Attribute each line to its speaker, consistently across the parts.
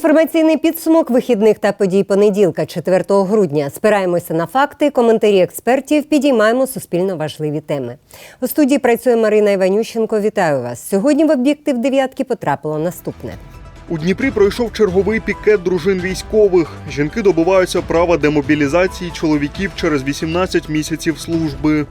Speaker 1: Інформаційний підсумок вихідних та подій понеділка, 4 грудня. Спираємося на факти, коментарі експертів, підіймаємо суспільно важливі теми. У студії працює Марина Іванющенко. Вітаю вас. Сьогодні в об'єктив дев'ятки потрапило наступне.
Speaker 2: У Дніпрі пройшов черговий пікет дружин військових. Жінки добиваються права демобілізації чоловіків через 18 місяців служби.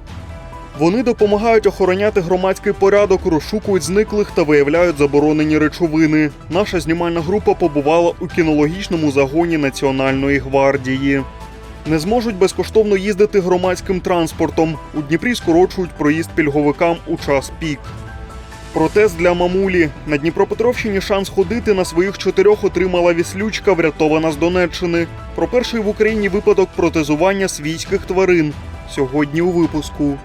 Speaker 2: Вони допомагають охороняти громадський порядок, розшукують зниклих та виявляють заборонені речовини. Наша знімальна група побувала у кінологічному загоні Національної гвардії. Не зможуть безкоштовно їздити громадським транспортом. У Дніпрі скорочують проїзд пільговикам у час пік. Протез для мамулі. На Дніпропетровщині шанс ходити на своїх чотирьох отримала віслючка, врятована з Донеччини. Про перший в Україні випадок протезування свійських тварин. Сьогодні у випуску.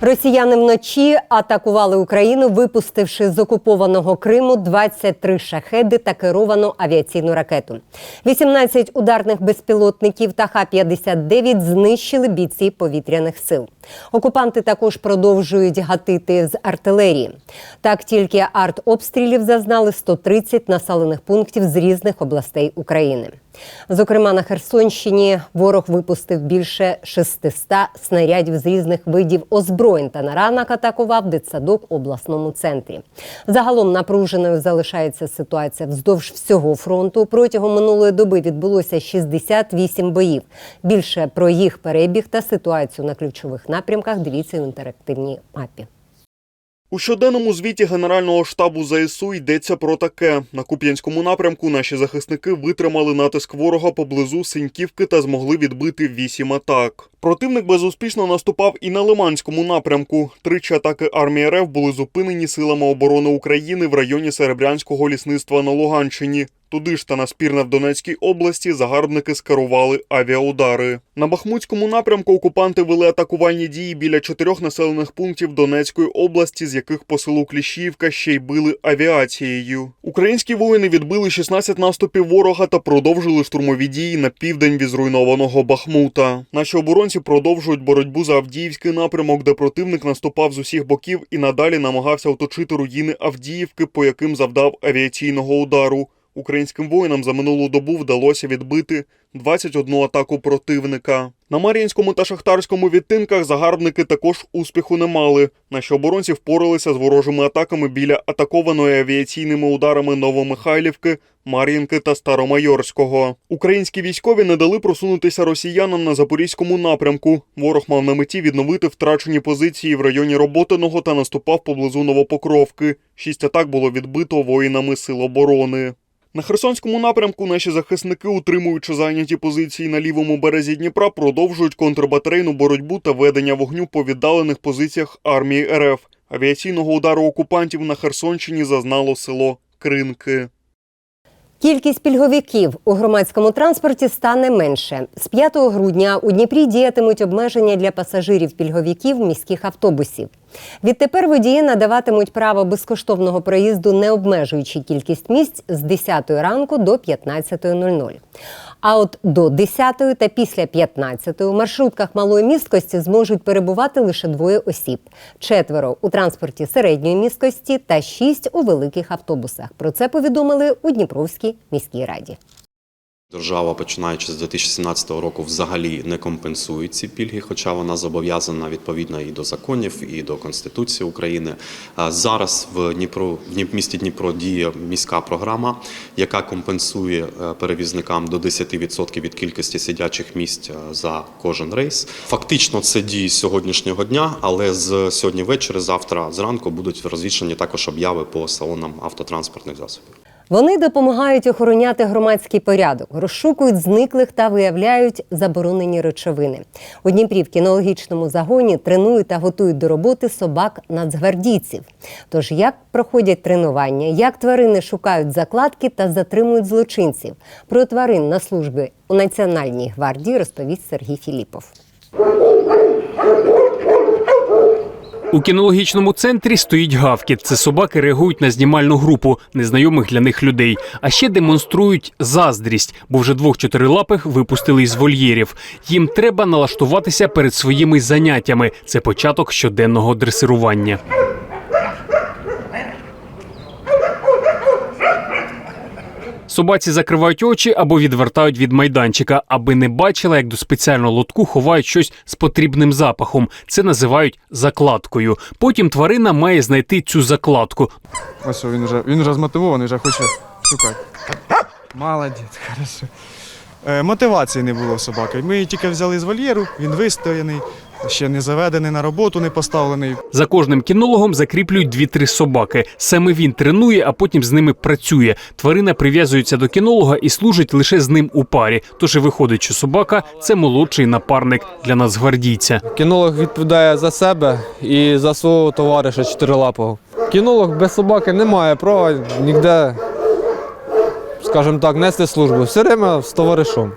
Speaker 1: Росіяни вночі атакували Україну, випустивши з окупованого Криму 23 шахеди та керовану авіаційну ракету. 18 ударних безпілотників та Х-59 знищили бійці повітряних сил. Окупанти також продовжують гатити з артилерії. Так, тільки артобстрілів зазнали 130 населених пунктів з різних областей України. Зокрема, на Херсонщині ворог випустив більше 600 снарядів з різних видів озброєнь та на ранок атакував дитсадок у обласному центрі. Загалом напруженою залишається ситуація вздовж всього фронту. Протягом минулої доби відбулося 68 боїв. Більше про їх перебіг та ситуацію на ключових напрямках дивіться в інтерактивній мапі.
Speaker 2: У щоденному звіті Генерального штабу ЗСУ йдеться про таке: на Куп'янському напрямку наші захисники витримали натиск ворога поблизу Синьківки та змогли відбити вісім атак. Противник безуспішно наступав і на Лиманському напрямку. Тричі атаки армії РФ були зупинені силами оборони України в районі Серебрянського лісництва на Луганщині. Туди ж та на спірне в Донецькій області загарбники скерували авіаудари. На Бахмутському напрямку окупанти вели атакувальні дії біля чотирьох населених пунктів Донецької області, з яких по селу Кліщівка ще й били авіацією. Українські воїни відбили 16 наступів ворога та продовжили штурмові дії на південь від зруйнованого Бахмута. Наші оборонці продовжують боротьбу за Авдіївський напрямок, де противник наступав з усіх боків і надалі намагався оточити руїни Авдіївки, по яким завдав авіаційного удару. Українським воїнам за минулу добу вдалося відбити 21 атаку противника. На Мар'їнському та Шахтарському відтинках загарбники також успіху не мали. Наші оборонці впоралися з ворожими атаками біля атакованої авіаційними ударами Новомихайлівки, Мар'їнки та Старомайорського. Українські військові не дали просунутися росіянам на запорізькому напрямку. Ворог мав на меті відновити втрачені позиції в районі Роботиного та наступав поблизу Новопокровки. Шість атак було відбито воїнами Сил оборони. На Херсонському напрямку наші захисники, утримуючи зайняті позиції на лівому березі Дніпра, продовжують контрбатарейну боротьбу та ведення вогню по віддалених позиціях армії РФ. Авіаційного удару окупантів на Херсонщині зазнало село Кринки.
Speaker 1: Кількість пільговиків у громадському транспорті стане менше. З 5 грудня у Дніпрі діятимуть обмеження для пасажирів пільговиків міських автобусів. Відтепер водії надаватимуть право безкоштовного проїзду, не обмежуючи кількість місць з 10 ранку до 15.00. А от до 10 та після 15 у маршрутках малої місткості зможуть перебувати лише двоє осіб: четверо у транспорті середньої місткості та шість у великих автобусах. Про це повідомили у Дніпровській міській раді.
Speaker 3: Держава, починаючи з 2017 року, взагалі не компенсує ці пільги, хоча вона зобов'язана відповідно і до законів, і до Конституції України. Зараз в Дніпро в місті Дніпро діє міська програма, яка компенсує е, перевізникам до 10% від кількості сидячих місць е, за кожен рейс. Фактично, це діє з сьогоднішнього дня, але з сьогодні ввечері, завтра зранку будуть розвішені також обяви по салонам автотранспортних засобів.
Speaker 1: Вони допомагають охороняти громадський порядок, розшукують зниклих та виявляють заборонені речовини. У Дніпрі в кінологічному загоні тренують та готують до роботи собак нацгвардійців. Тож як проходять тренування, як тварини шукають закладки та затримують злочинців. Про тварин на службі у Національній гвардії розповість Сергій Філіпов.
Speaker 4: У кінологічному центрі стоїть гавкіт. Це собаки реагують на знімальну групу незнайомих для них людей. А ще демонструють заздрість, бо вже двох чотирилапих випустили із вольєрів. Їм треба налаштуватися перед своїми заняттями. Це початок щоденного дресирування. Собаці закривають очі або відвертають від майданчика, аби не бачила, як до спеціального лотку ховають щось з потрібним запахом. Це називають закладкою. Потім тварина має знайти цю закладку.
Speaker 5: Ось він вже, він вже змотивований, вже хоче шукати. Молодець, хорошо. Е, мотивації не було собаки. Ми її тільки взяли з вольєру, він вистояний, ще не заведений на роботу, не поставлений.
Speaker 4: За кожним кінологом закріплюють дві-три собаки. Саме він тренує, а потім з ними працює. Тварина прив'язується до кінолога і служить лише з ним у парі. Тож і виходить, що собака це молодший напарник для нацгвардійця.
Speaker 6: Кінолог відповідає за себе і за свого товариша чотирилапого. Кінолог без собаки не має права ніде, скажімо так, нести службу. Все время з товаришем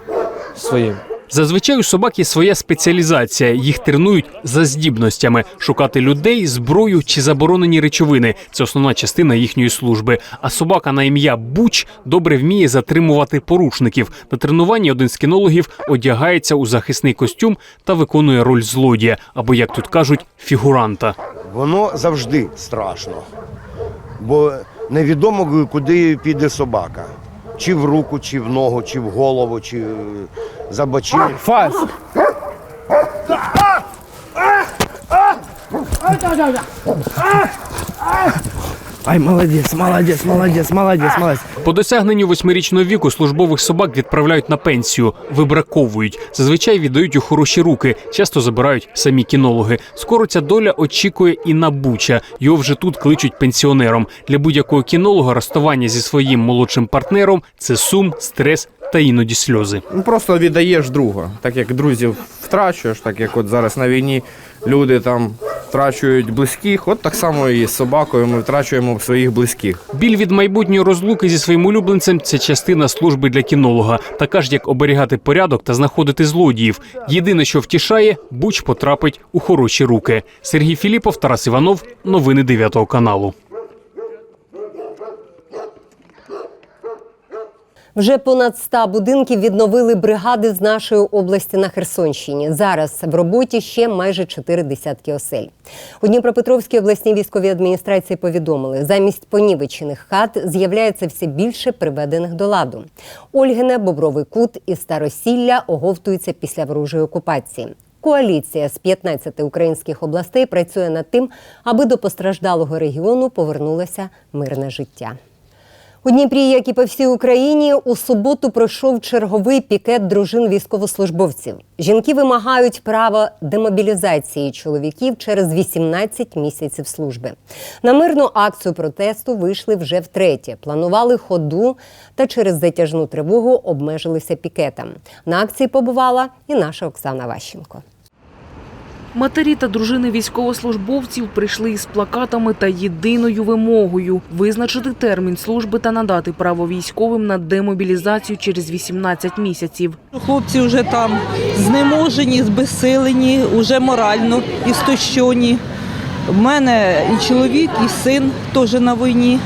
Speaker 6: своїм.
Speaker 4: Зазвичай у собак є своя спеціалізація. Їх тренують за здібностями шукати людей, зброю чи заборонені речовини. Це основна частина їхньої служби. А собака на ім'я Буч добре вміє затримувати порушників. На тренуванні один з кінологів одягається у захисний костюм та виконує роль злодія, або як тут кажуть, фігуранта.
Speaker 7: Воно завжди страшно, бо невідомо, куди піде собака. Чи в руку, чи в ногу, чи в голову, чи е, за бочину.
Speaker 6: Фас!
Speaker 8: Ай, молодець, молодець, молодець, молодець, молодець.
Speaker 4: По досягненню восьмирічного віку службових собак відправляють на пенсію, вибраковують. Зазвичай віддають у хороші руки, часто забирають самі кінологи. Скоро ця доля очікує і на Буча. Його вже тут кличуть пенсіонером. Для будь-якого кінолога розставання зі своїм молодшим партнером це сум, стрес та іноді сльози.
Speaker 8: Ну просто віддаєш друга. Так як друзів втрачуєш, так як от зараз на війні люди там втрачують близьких, от так само і з собакою ми втрачуємо своїх близьких.
Speaker 4: Біль від майбутньої розлуки зі своїм улюбленцем це частина служби для кінолога, така ж як оберігати порядок та знаходити злодіїв. Єдине, що втішає, буч потрапить у хороші руки. Сергій Філіпов, Тарас Іванов, новини 9 каналу.
Speaker 1: Вже понад ста будинків відновили бригади з нашої області на Херсонщині. Зараз в роботі ще майже чотири десятки осель. У Дніпропетровській обласній військовій адміністрації повідомили, замість понівечених хат з'являється все більше приведених до ладу. Ольгине, Бобровий кут і Старосілля оговтуються після ворожої окупації. Коаліція з 15 українських областей працює над тим, аби до постраждалого регіону повернулося мирне життя. У Дніпрі, як і по всій Україні, у суботу пройшов черговий пікет дружин військовослужбовців. Жінки вимагають права демобілізації чоловіків через 18 місяців служби. На мирну акцію протесту вийшли вже втретє. Планували ходу та через затяжну тривогу обмежилися пікетом. На акції побувала і наша Оксана Ващенко.
Speaker 9: Матері та дружини військовослужбовців прийшли із плакатами та єдиною вимогою визначити термін служби та надати право військовим на демобілізацію через 18 місяців.
Speaker 10: Хлопці вже там знеможені, збесилені, вже морально істощені. В мене і чоловік, і син теж на війні.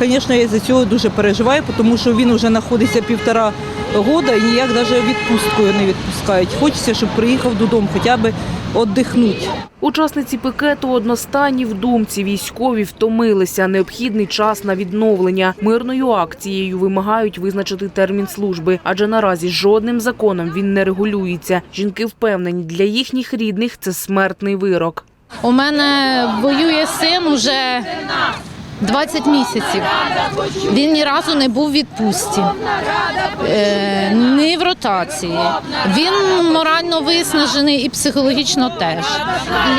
Speaker 10: Звісно, я за цього дуже переживаю, тому що він вже знаходиться півтора года і ніяк навіть відпусткою не відпускають. Хочеться, щоб приїхав додому, хоча б віддихнути.
Speaker 9: Учасниці пікету одностайні в думці. Військові втомилися. Необхідний час на відновлення. Мирною акцією вимагають визначити термін служби, адже наразі жодним законом він не регулюється. Жінки впевнені, для їхніх рідних це смертний вирок.
Speaker 11: У мене воює син уже 20 місяців. Він ні разу не був в відпустці, е, ні в ротації. Він морально виснажений і психологічно теж.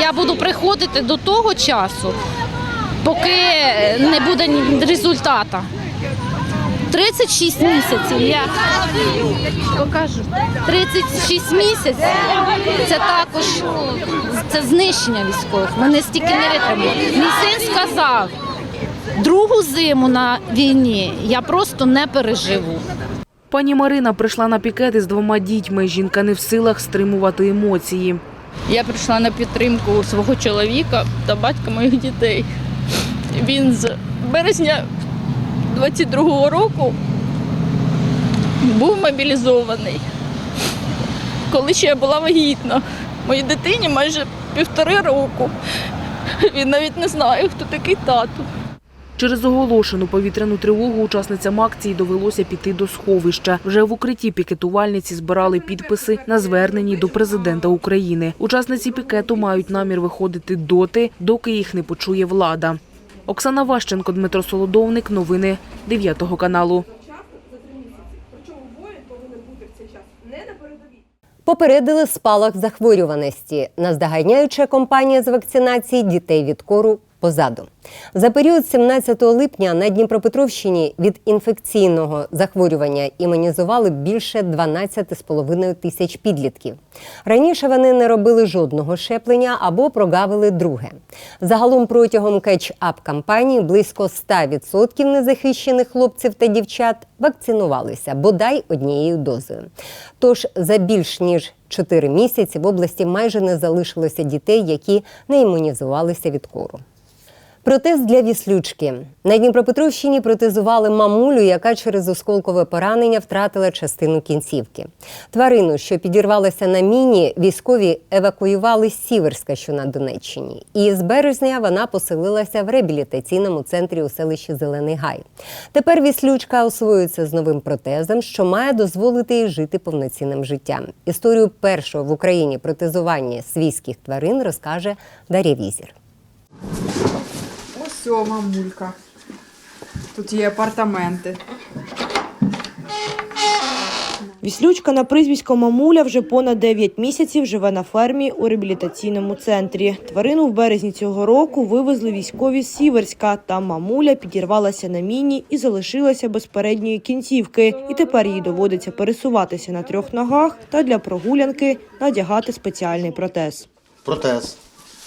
Speaker 11: Я буду приходити до того часу, поки не буде результату. 36 місяців. Я покажу. 36 місяців. Це також це знищення військових. Мене стільки не витримали. Мій син сказав, другу зиму на війні я просто не переживу.
Speaker 9: Пані Марина прийшла на пікет із двома дітьми. Жінка не в силах стримувати емоції.
Speaker 12: Я прийшла на підтримку свого чоловіка та батька моїх дітей. Він з березня 22-го року був мобілізований. Коли ще я була вагітна, моїй дитині майже півтори року. Він навіть не знає, хто такий тато.
Speaker 9: Через оголошену повітряну тривогу учасницям акції довелося піти до сховища. Вже в укритті пікетувальниці збирали підписи на зверненні до президента України. Учасниці пікету мають намір виходити доти, доки їх не почує влада. Оксана Ващенко, Дмитро Солодовник. Новини 9 каналу.
Speaker 1: Попередили спалах захворюваності. Наздоганяюча кампанія з вакцинації дітей від кору позаду. За період 17 липня на Дніпропетровщині від інфекційного захворювання імунізували більше 12,5 тисяч підлітків. Раніше вони не робили жодного щеплення або прогавили друге. Загалом протягом кетч-ап кампанії близько 100% незахищених хлопців та дівчат вакцинувалися бодай однією дозою. Тож за більш ніж 4 місяці в області майже не залишилося дітей, які не імунізувалися від кору. Протез для віслючки. На Дніпропетровщині протезували мамулю, яка через осколкове поранення втратила частину кінцівки. Тварину, що підірвалася на міні, військові евакуювали з Сіверська, що на Донеччині. І з березня вона поселилася в реабілітаційному центрі у селищі Зелений Гай. Тепер віслючка освоюється з новим протезом, що має дозволити їй жити повноцінним життям. Історію першого в Україні протезування свійських тварин розкаже Дар'я Візір.
Speaker 13: О, мамулька. Тут є апартаменти.
Speaker 14: Віслючка на прізвисько Мамуля вже понад 9 місяців живе на фермі у реабілітаційному центрі. Тварину в березні цього року вивезли військові з Сіверська. Там мамуля підірвалася на міні і залишилася без передньої кінцівки. І тепер їй доводиться пересуватися на трьох ногах та для прогулянки надягати спеціальний протез.
Speaker 15: Протез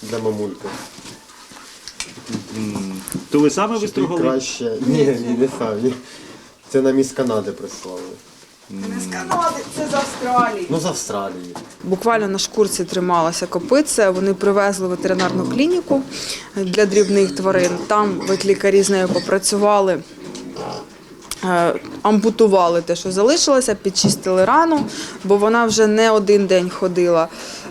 Speaker 15: для мамульки.
Speaker 16: То ви саме вистрогали?
Speaker 15: краще. Ні, ні, не самі. Це нам із Канади прислали.
Speaker 13: Не з Канади, це з Австралії.
Speaker 15: Ну, з Австралії.
Speaker 13: Буквально на шкурці трималася копиця. Вони привезли в ветеринарну клініку для дрібних тварин. Там ветлікарі з нею попрацювали. е, Ампутували те, що залишилося, підчистили рану, бо вона вже не один день ходила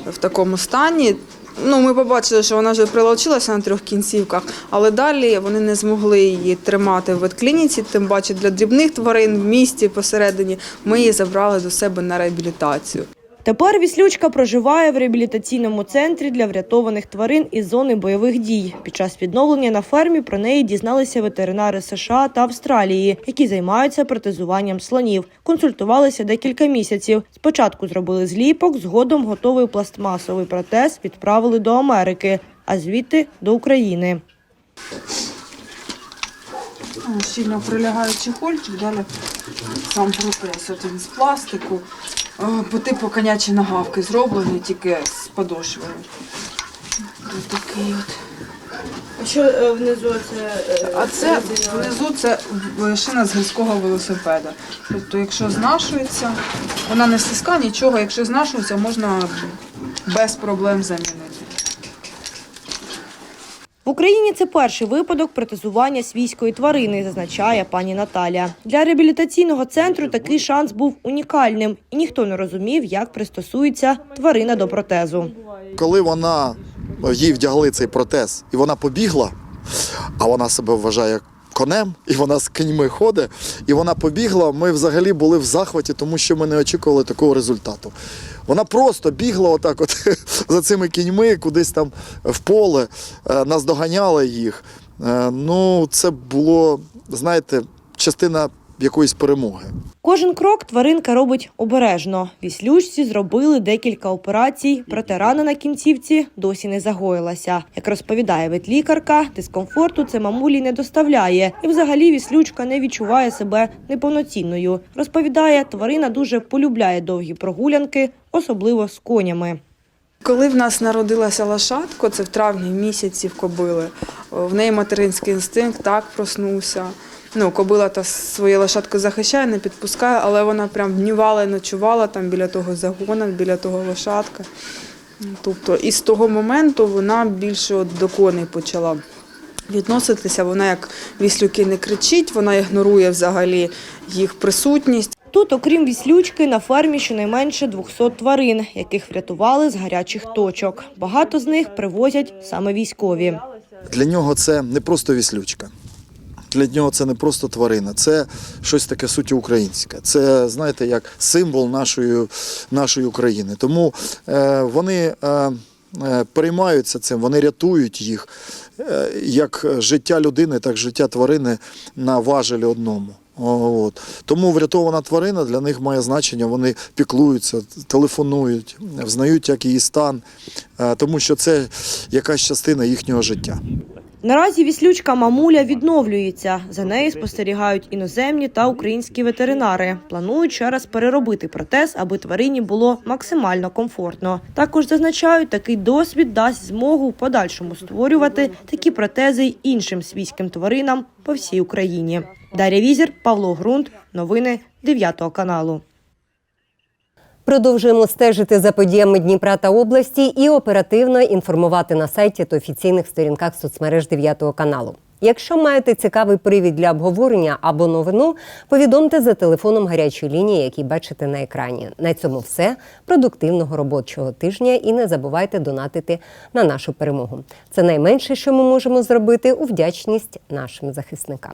Speaker 13: в такому стані. Ну, ми побачили, що вона вже прилучилася на трьох кінцівках, але далі вони не змогли її тримати в ветклініці, тим паче для дрібних тварин в місті посередині. Ми її забрали до себе на реабілітацію.
Speaker 14: Тепер віслючка проживає в реабілітаційному центрі для врятованих тварин із зони бойових дій. Під час відновлення на фермі про неї дізналися ветеринари США та Австралії, які займаються протезуванням слонів. Консультувалися декілька місяців. Спочатку зробили зліпок, згодом готовий пластмасовий протез відправили до Америки, а звідти до України.
Speaker 13: Щільно прилягає чехольчик, далі сам протез. От він з пластику. Е, По типу конячі нагавки зроблений, тільки з подошвою. Ось такий от.
Speaker 14: А що внизу це
Speaker 13: А це внизу це шина з гірського велосипеда. Тобто, якщо знашується, вона не стиска нічого, якщо знашується, можна без проблем замінити.
Speaker 14: В Україні це перший випадок протезування свійської тварини, зазначає пані Наталя. Для реабілітаційного центру такий шанс був унікальним, і ніхто не розумів, як пристосується тварина до протезу.
Speaker 17: Коли вона їй вдягли цей протез і вона побігла, а вона себе вважає конем, і вона з кіньми ходить, і вона побігла. Ми взагалі були в захваті, тому що ми не очікували такого результату. Вона просто бігла отак, от за цими кіньми, кудись там в поле, е, наздоганяла їх. Е, Ну, це було, знаєте, частина якоїсь перемоги.
Speaker 14: Кожен крок тваринка робить обережно. Віслючці зробили декілька операцій, проте рана на кінцівці досі не загоїлася. Як розповідає ветлікарка, дискомфорту це мамулі не доставляє, і взагалі віслючка не відчуває себе неповноцінною. Розповідає, тварина дуже полюбляє довгі прогулянки, особливо з конями.
Speaker 13: Коли в нас народилася лошадка, це в травні місяці в кобили, в неї материнський інстинкт так проснувся. Ну, кобила та свою лошадку захищає, не підпускає, але вона прям днювала і ночувала там біля того загону, біля того лошадка. Тобто, і з того моменту вона більше от до коней почала відноситися. Вона як віслюки не кричить, вона ігнорує взагалі їх присутність.
Speaker 14: Тут, окрім віслючки, на фермі щонайменше 200 тварин, яких врятували з гарячих точок. Багато з них привозять саме військові.
Speaker 17: Для нього це не просто віслючка. Для нього це не просто тварина, це щось таке суті українське. Це, знаєте, як символ нашої, нашої України. Тому е, вони е, е, переймаються цим, вони рятують їх е, як життя людини, так і життя тварини на важелі одному. От. Тому врятована тварина для них має значення, вони піклуються, телефонують, взнають, як її стан, е, тому що це якась частина їхнього життя.
Speaker 14: Наразі віслючка мамуля відновлюється. За нею спостерігають іноземні та українські ветеринари. Планують ще раз переробити протез, аби тварині було максимально комфортно. Також зазначають, такий досвід дасть змогу в подальшому створювати такі протези й іншим свійським тваринам по всій Україні. Дар'я Візір, Павло Грунт. Новини 9 каналу.
Speaker 1: Продовжуємо стежити за подіями Дніпра та області і оперативно інформувати на сайті та офіційних сторінках соцмереж 9 каналу. Якщо маєте цікавий привід для обговорення або новину, повідомте за телефоном гарячої лінії, який бачите на екрані. На цьому все. Продуктивного робочого тижня і не забувайте донатити на нашу перемогу. Це найменше, що ми можемо зробити у вдячність нашим захисникам.